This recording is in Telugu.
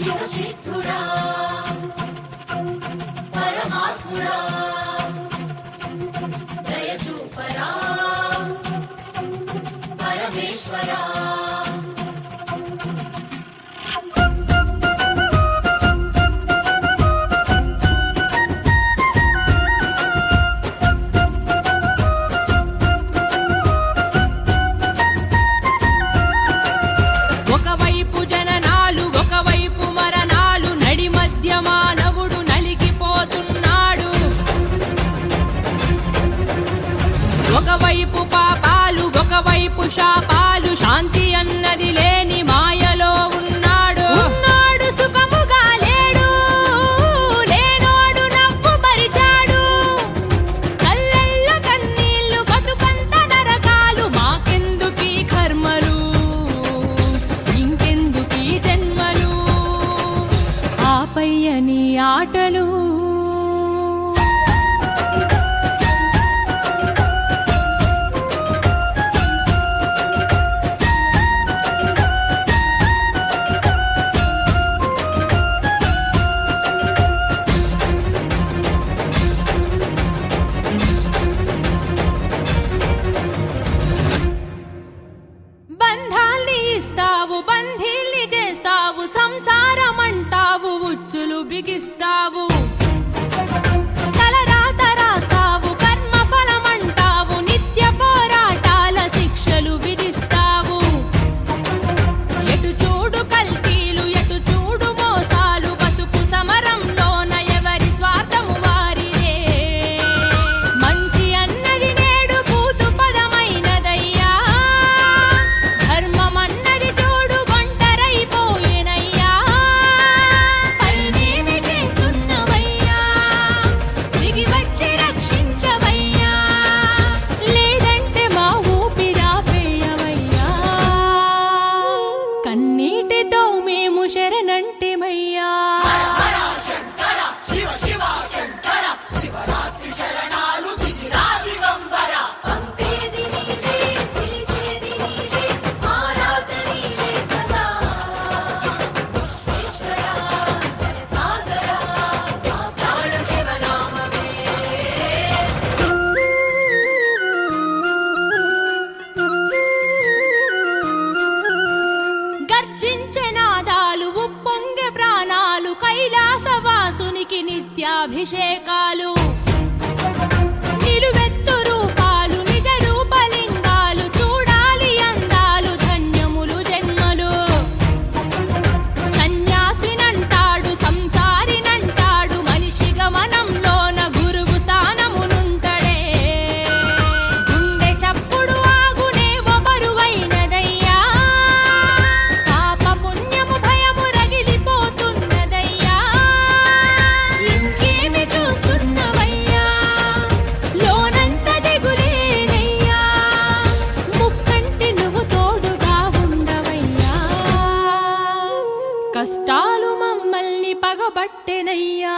সিদ্ধুরা ఒకవైపు పాపాలు ఒకవైపు శాపాలు. శాంతి అన్నది లేని మాయలో ఉన్నాడు. ఉన్నాడు సుఖముగా లేడు. లేనోడు నవ్వు మరిచాడు. కళ్ళల్ల కన్నీళ్ళు బతుకంత నరకాలు. మాకెందుకి కర్మలు? ఇంకెందుకీ జన్మలు? ఆపయ్యని ఆటలు. బంధాల్ని ఇస్తా கண்ணீர் ಅಭಿಷೇಕ பட்டேனையா?